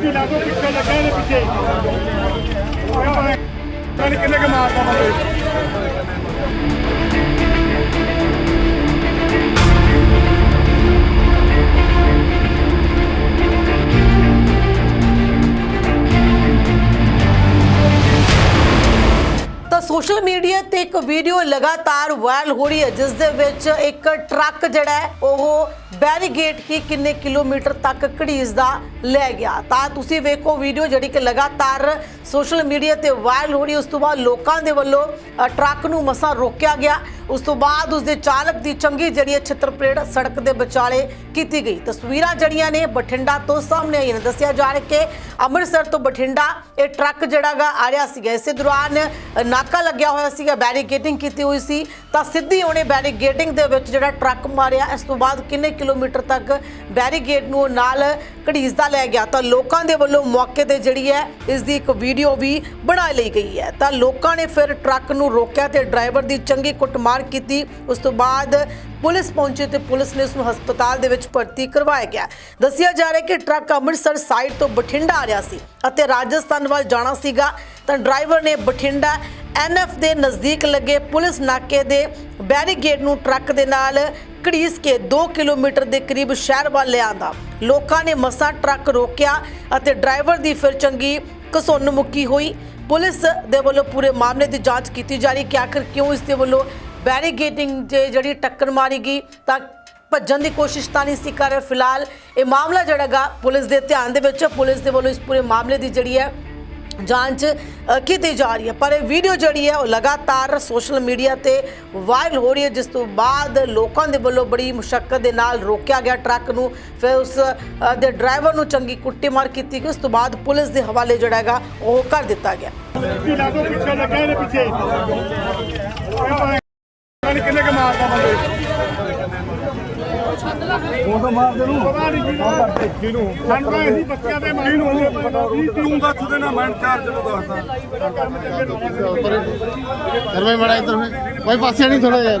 ਮਿੱਟੀ ਲਾ ਪਿੱਛੇ ਲੱਗਾ ਇਹਦੇ ਪਿੱਛੇ। ਕੰਨ ਕਿੰਨੇ ਕ ਮਾਰਦਾ ਤਾਂ ਸੋਸ਼ਲ ਮੀਡੀਆ ਤੇ ਇੱਕ ਵੀਡੀਓ ਲਗਾਤਾਰ ਵਾਇਰਲ ਹੋ ਰਹੀ ਹੈ, ਜਿਸ ਦੇ ਵਿੱਚ ਇੱਕ ਟਰੱਕ ਜਿਹੜਾ ਹੈ, ਉਹ ਬੈਰੀਗੇਟ ਹੀ ਕਿੰਨੇ ਕਿਲੋਮੀਟਰ ਤੱਕ ਘੜੀਸਦਾ ਲੈ ਗਿਆ। ਤਾਂ ਤੁਸੀਂ ਵੇਖੋ ਵੀਡੀਓ ਜਿਹੜੀ ਕਿ ਲਗਾਤਾਰ ਸੋਸ਼ਲ ਮੀਡੀਆ ਤੇ ਵਾਇਰਲ ਹੋ ਰਹੀ ਉਸ ਤੋਂ ਬਾਅਦ ਲੋਕਾਂ ਦੇ ਵੱਲੋਂ ਟਰੱਕ ਨੂੰ ਮਸਾਂ ਰੋਕਿਆ ਗਿਆ। ਉਸ ਤੋਂ ਬਾਅਦ ਉਸ ਦੇ ਚਾਲਕ ਦੀ ਚੰਗੀ ਜਿਹੜੀ ਹੈ ਛਿੱਤਰ ਸੜਕ ਦੇ ਵਿਚਾਲੇ ਕੀਤੀ ਗਈ। ਤਸਵੀਰਾਂ ਜਿਹੜੀਆਂ ਨੇ ਬਠਿੰਡਾ ਤੋਂ ਸਾਹਮਣੇ ਆਈਆਂ ਨੇ। ਦੱਸਿਆ ਜਾ ਰਿਹਾ ਕਿ ਅੰਮ੍ਰਿਤਸਰ ਤੋਂ ਬਠਿੰਡਾ ਇਹ ਟਰੱਕ ਜਿਹੜਾਗਾ ਆ ਰਿਹਾ ਸੀਗਾ। ਇਸੇ ਦੌਰਾਨ ਨਾਕਾ ਲੱਗਿਆ ਹੋਇਆ ਸੀਗਾ। ਬੈਰੀਕੇਡਿੰਗ ਕੀਤੀ ਹੋਈ ਸੀ। ਤਾਂ ਸਿੱਧੀ ਉਹਨੇ ਬੈਰੀਕੇਡਿੰਗ ਦੇ ਵਿੱਚ ਜਿਹੜਾ ਟਰੱਕ ਮਾਰਿਆ। ਇਸ ਤੋਂ ਬਾਅਦ ਕਿੰਨੇ ਕਿਲੋਮੀਟਰ ਤੱਕ ਬੈਰੀਗੇਡ ਨੂੰ ਨਾਲ ਘੜੀਸਦਾ ਲੈ ਗਿਆ। ਤਾਂ ਲੋਕਾਂ ਦੇ ਵੱਲੋਂ ਮੌਕੇ ਤੇ ਜਿਹੜੀ ਹੈ, ਇਸ ਦੀ ਇੱਕ ਵੀਡੀਓ ਵੀ ਬਣਾ ਲਈ ਗਈ ਹੈ। ਤਾਂ ਲੋਕਾਂ ਨੇ ਫਿਰ ਟਰੱਕ ਨੂੰ ਰੋਕਿਆ ਤੇ ਡਰਾਈਵਰ ਦੀ ਚੰਗੀ ਕੁੱਟਮਾਰ ਕੀਤੀ। ਉਸ ਤੋਂ ਬਾਅਦ ਪੁਲਿਸ ਪਹੁੰਚੀ ਤੇ ਪੁਲਿਸ ਨੇ ਉਸ ਨੂੰ ਹਸਪਤਾਲ ਦੇ ਵਿੱਚ ਭਰਤੀ ਕਰਵਾਇਆ ਗਿਆ। ਦੱਸਿਆ ਜਾ ਰਿਹਾ ਕਿ ਟਰੱਕ ਅੰਮ੍ਰਿਤਸਰ ਸਾਈਡ ਤੋਂ ਬਠਿੰਡਾ ਆ ਰਿਹਾ ਸੀ ਅਤੇ ਰਾਜਸਥਾਨ ਵੱਲ ਜਾਣਾ ਸੀਗਾ। ਤਾਂ ਡਰਾਈਵਰ ਨੇ ਬਠਿੰਡਾ ਐਨਐਫ ਦੇ ਨਜ਼ਦੀਕ ਲੱਗੇ ਪੁਲਿਸ ਨਾਕੇ ਦੇ ਬੈਰੀਗੇਡ ਨੂੰ ਟਰੱਕ ਦੇ ਨਾਲ ਘੜੀਸ ਕੇ 2 ਕਿਲੋਮੀਟਰ ਦੇ ਕਰੀਬ ਸ਼ਹਿਰ ਵੱਲ ਲਿਆਂਦਾ। ਲੋਕਾਂ ਨੇ ਮਸਾਂ ਟਰੱਕ ਰੋਕਿਆ ਅਤੇ ਡਰਾਈਵਰ ਦੀ ਫਿਰ ਚੰਗੀ ਕਸੁੰਨ ਮੁੱਕੀ ਹੋਈ। ਪੁਲਿਸ ਦੇ ਵੱਲੋਂ ਪੂਰੇ ਮਾਮਲੇ ਦੀ ਜਾਂਚ ਕੀਤੀ ਜਾ ਰਹੀ ਕਿ ਆਖਰ ਕਿਉਂ ਇਸ ਦੇ ਵੱਲੋਂ ਬੈਰੀਗੇਟਿੰਗ ਜੇ ਜਿਹੜੀ ਟੱਕਰ ਮਾਰੀ ਗਈ, ਤਾਂ ਭੱਜਣ ਦੀ ਕੋਸ਼ਿਸ਼ ਤਾਂ ਨਹੀਂ ਸੀ ਕਰ ਰਿਹਾ। ਫਿਲਹਾਲ ਇਹ ਮਾਮਲਾ ਜਿਹੜਾ ਗਾ, ਪੁਲਿਸ ਦੇ ਧਿਆਨ ਦੇ ਵਿੱਚ, ਪੁਲਿਸ ਦੇ ਵੱਲੋਂ ਇਸ ਪੂਰੇ ਮਾਮਲੇ ਦੀ ਜਿਹੜੀ ਹੈ ਜਾਂਚ ਕੀਤੀ ਜਾ ਰਹੀ ਹੈ। ਪਰ ਇਹ ਵੀਡੀਓ ਜਿਹੜੀ ਹੈ ਉਹ ਲਗਾਤਾਰ ਸੋਸ਼ਲ ਮੀਡੀਆ ਤੇ ਵਾਇਰਲ ਹੋ ਰਹੀ ਹੈ, ਜਿਸ ਤੋਂ ਬਾਅਦ ਲੋਕਾਂ ਦੇ ਵੱਲੋਂ ਬੜੀ ਮੁਸ਼ਕਲ ਦੇ ਨਾਲ ਰੋਕਿਆ ਗਿਆ ਟਰੱਕ ਨੂੰ। ਫਿਰ ਉਸ ਦੇ ਡਰਾਈਵਰ ਨੂੰ ਚੰਗੀ ਕੁੱਟੀਮਾਰ ਕੀਤੀ ਗਈ। ਉਸ ਤੋਂ ਬਾਅਦ ਪੁਲਿਸ ਦੇ ਹਵਾਲੇ ਜਿਹੜਾ ਹੈਗਾ, ਉਹ ਕਰ ਦਿੱਤਾ ਗਿਆ ਮਿੱਟੀ ਲਾ ਦੋ ਪਿੱਛੇ ਲੱਗਾ ਇਹਦੇ ਪਿੱਛੇ ਕੰਨ ਕਿੰਨੇ ਕ ਮਾਰਦਾ ਬੰਦੇ ਫੋਟੋ ਮਾਰ ਦੇ ਨੂੰ। ਪਤਾ ਨਹੀਂ ਕਿਹਨੂੰ। ਕਿਹਨੂੰ? ਸਾਨੂੰ ਤਾਂ ਅਸੀਂ ਬੱਚਿਆਂ ਦੇ ਮਾਰ ਨੂੰ ਤੂੰ ਦੱਸ ਦੇ ਨਾ ਮੈਂ ਚਾਰਜ ਨੂੰ ਦੱਸਦਾ। ਪਾਸੇ ਨਹੀਂ ਥੋੜਾ ਯਾਰ